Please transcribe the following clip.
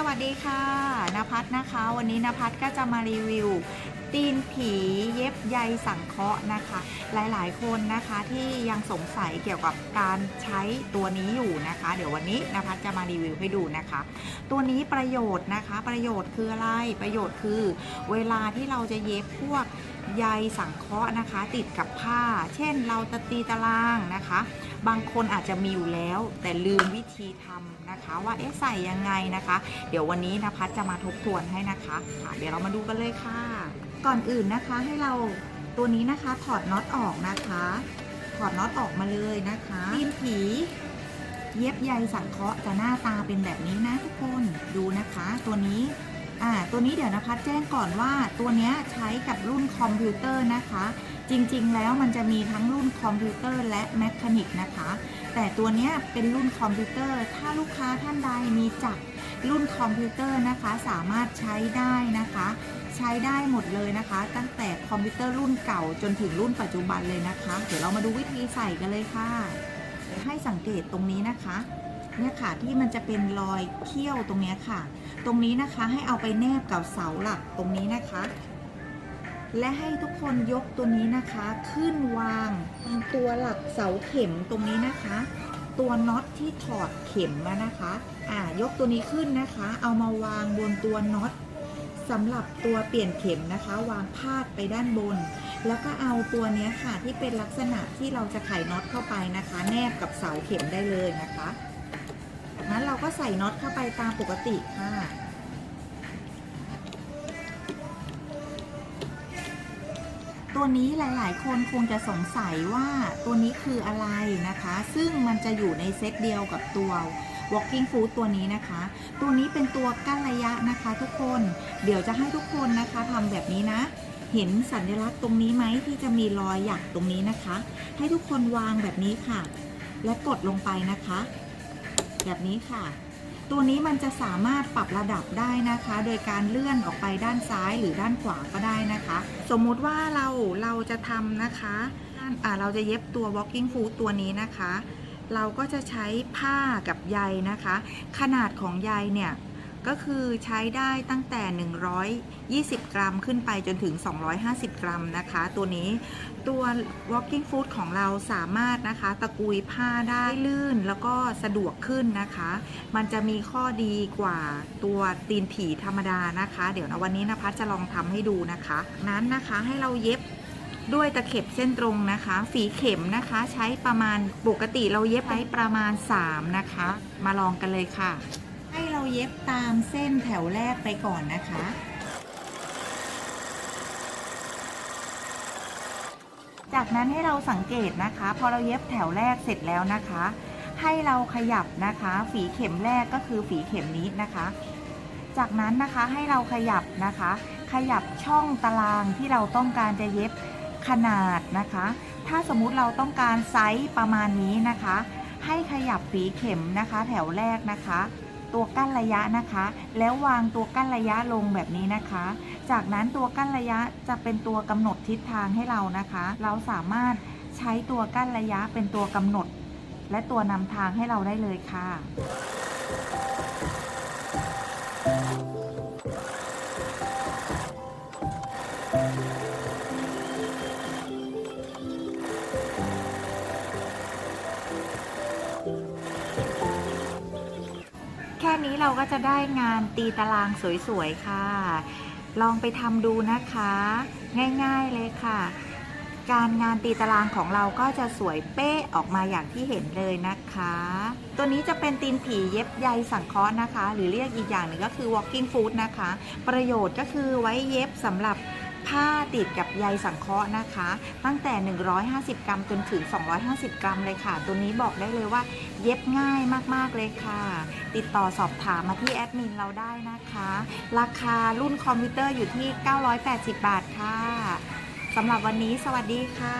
สวัสดีค่ะนภัสนะคะ วันนี้นภัสก็จะมารีวิว ตีนผีเย็บใยสังเคราะห์นะคะ หลายๆ คนนะคะที่ยังสงสัยเกี่ยวกับการใช้ตัวนี้อยู่นะคะ เดี๋ยววันนี้นภัสจะมารีวิวให้ดูนะคะ ตัวนี้ประโยชน์นะคะ ประโยชน์คืออะไรประโยชน์คือ เวลาที่เราจะเย็บพวกใยสังเคราะห์นะคะ ติดกับผ้า เช่น เราจะตีตารางนะคะ บางคนอาจจะมีอยู่แล้ว แต่ลืมวิธีทำนะคะ ว่าเอ๊ะใส่ยังไงนะคะ เดี๋ยววันนี้นภัสจะมาทบทวนให้นะคะค่ะเดี๋ยวเรามาดูกันเลยค่ะ ก่อนอื่นนะคะให้เราตัวนี้นะคะถอดน็อตออกนะคะ ถอดน็อตออกมาเลยนะคะตีนผีเย็บใยสังเคราะห์จะหน้าตาเป็นแบบนี้นะทุกคนดูนะคะ ตัวนี้ อ่าตัวนี้เดี๋ยวนภัสแจ้งก่อนว่าตัวเนี้ยใช้กับรุ่นคอมพิวเตอร์นะคะ จริงๆ แล้วมันจะมีทั้งรุ่นคอมพิวเตอร์และแมคานิกนะคะ แต่ตัวเนี้ยเป็นรุ่นคอมพิวเตอร์ ถ้าลูกค้าท่านใดมีจักรรุ่นคอมพิวเตอร์นะคะ สามารถใช้ได้นะคะ ใช้ได้หมดเลยนะคะ ตั้งแต่คอมพิวเตอร์รุ่นเก่าจนถึงรุ่นปัจจุบันเลยนะคะ เดี๋ยวเรามาดูวิธีใส่กันเลยค่ะ ให้สังเกตตรงนี้นะคะ เนี่ยค่ะที่มันจะเป็นรอยเขี้ยวตรงนี้ค่ะ ตรงนี้นะคะให้เอาไปแนบกับเสาหลักตรงนี้นะคะ และให้ทุกคนยกตัวนี้นะคะ ขึ้นวางตัวหลักเสาเข็มตรงนี้นะคะ ตัวน็อตที่ถอดเข็มมานะคะอ่ายกตัวนี้ขึ้นนะคะ เอามาวางบนตัวน็อตสำหรับตัวเปลี่ยนเข็มนะคะ วางพาดไปด้านบน แล้วก็เอาตัวนี้ค่ะที่เป็นลักษณะที่เราจะไขน็อตเข้าไปนะคะ แนบกับเสาเข็มได้เลยนะคะ นั้นเราก็ใส่น็อตเข้าไปตามปกติค่ะ ตัวนี้หลาย ๆ คนคงจะสงสัยว่าตัวนี้คืออะไรนะคะ ซึ่งมันจะอยู่ในเซตเดียวกับตัว walking foot ตัวนี้นะคะ ตัวนี้เป็นตัวกั้นระยะนะคะทุกคน เดี๋ยวจะให้ทุกคนนะคะทำแบบนี้นะ เห็นสัญลักษณ์ตรงนี้ไหมที่จะมีรอยหยักตรงนี้นะคะ ให้ทุกคนวางแบบนี้ค่ะ และกดลงไปนะคะ แบบนี้ค่ะ ตัวนี้มันจะสามารถปรับระดับได้นะคะ โดยการเลื่อนออกไปด้านซ้ายหรือด้านขวาก็ได้นะคะ สมมุติว่าเราเราจะทำนะคะเราจะเย็บตัว walking foot ตัวนี้นะคะ เราก็จะใช้ผ้ากับใยนะคะ ขนาดของใยเนี่ย ก็คือใช้ได้ตั้งแต่ 120 กรัมขึ้นไปจนถึง 250 กรัมนะคะ ตัวนี้ตัว walking foot ของเราสามารถนะคะ ตะกุยผ้าได้ลื่นแล้วก็สะดวกขึ้นนะคะ มันจะมีข้อดีกว่าตัวตีนผีธรรมดานะคะ เดี๋ยวนะวันนี้นภัสจะลองทำให้ดูนะคะ นั้นนะคะให้เราเย็บด้วยตะเข็บเส้นตรงนะคะ ฝีเข็มนะคะใช้ประมาณปกติเราเย็บใช้ประมาณ 3 นะคะ มาลองกันเลยค่ะ เย็บตามเส้นแถวแรกไปก่อนนะคะ จากนั้นให้เราสังเกตนะคะ พอเราเย็บแถวแรกเสร็จแล้วนะคะ ให้เราขยับนะคะ ฝีเข็มแรกก็คือฝีเข็มนี้นะคะ จากนั้นนะคะให้เราขยับนะคะ ขยับช่องตารางที่เราต้องการจะเย็บขนาดนะคะ ถ้าสมมุติเราต้องการไซส์ประมาณนี้นะคะ ให้ขยับฝีเข็มนะคะ แถวแรกนะคะ ตัวกั้นระยะนะคะ แล้ววางตัวกั้นระยะลงแบบนี้นะคะ จากนั้นตัวกั้นระยะจะเป็นตัวกำหนดทิศทางให้เรานะคะ เราสามารถใช้ตัวกั้นระยะเป็นตัวกำหนด และตัวนำทางให้เราได้เลยค่ะ เราก็จะได้งานตีตารางสวยๆค่ะ ลองไปทำดูนะคะ ง่ายๆเลยค่ะ การงานตีตารางของเราก็จะสวยเป๊ะออกมาอย่างที่เห็นเลยนะคะ ตัวนี้จะเป็นตีนผีเย็บใยสังเคราะห์นะคะ หรือเรียกอีกอย่างหนึ่งก็คือ walking foot นะคะ ประโยชน์ก็คือไว้เย็บสำหรับ ผ้าติดกับใยสังเคราะห์นะคะ ตั้งแต่ 150 กรัมจนถึง 250 กรัมเลยค่ะ ตัวนี้บอกได้เลยว่า เย็บง่ายมากๆเลยค่ะ ติดต่อสอบถามมาที่แอดมินเราได้นะคะ ราคารุ่นคอมพิวเตอร์อยู่ที่ 980 บาทค่ะสำหรับวันนี้สวัสดีค่ะ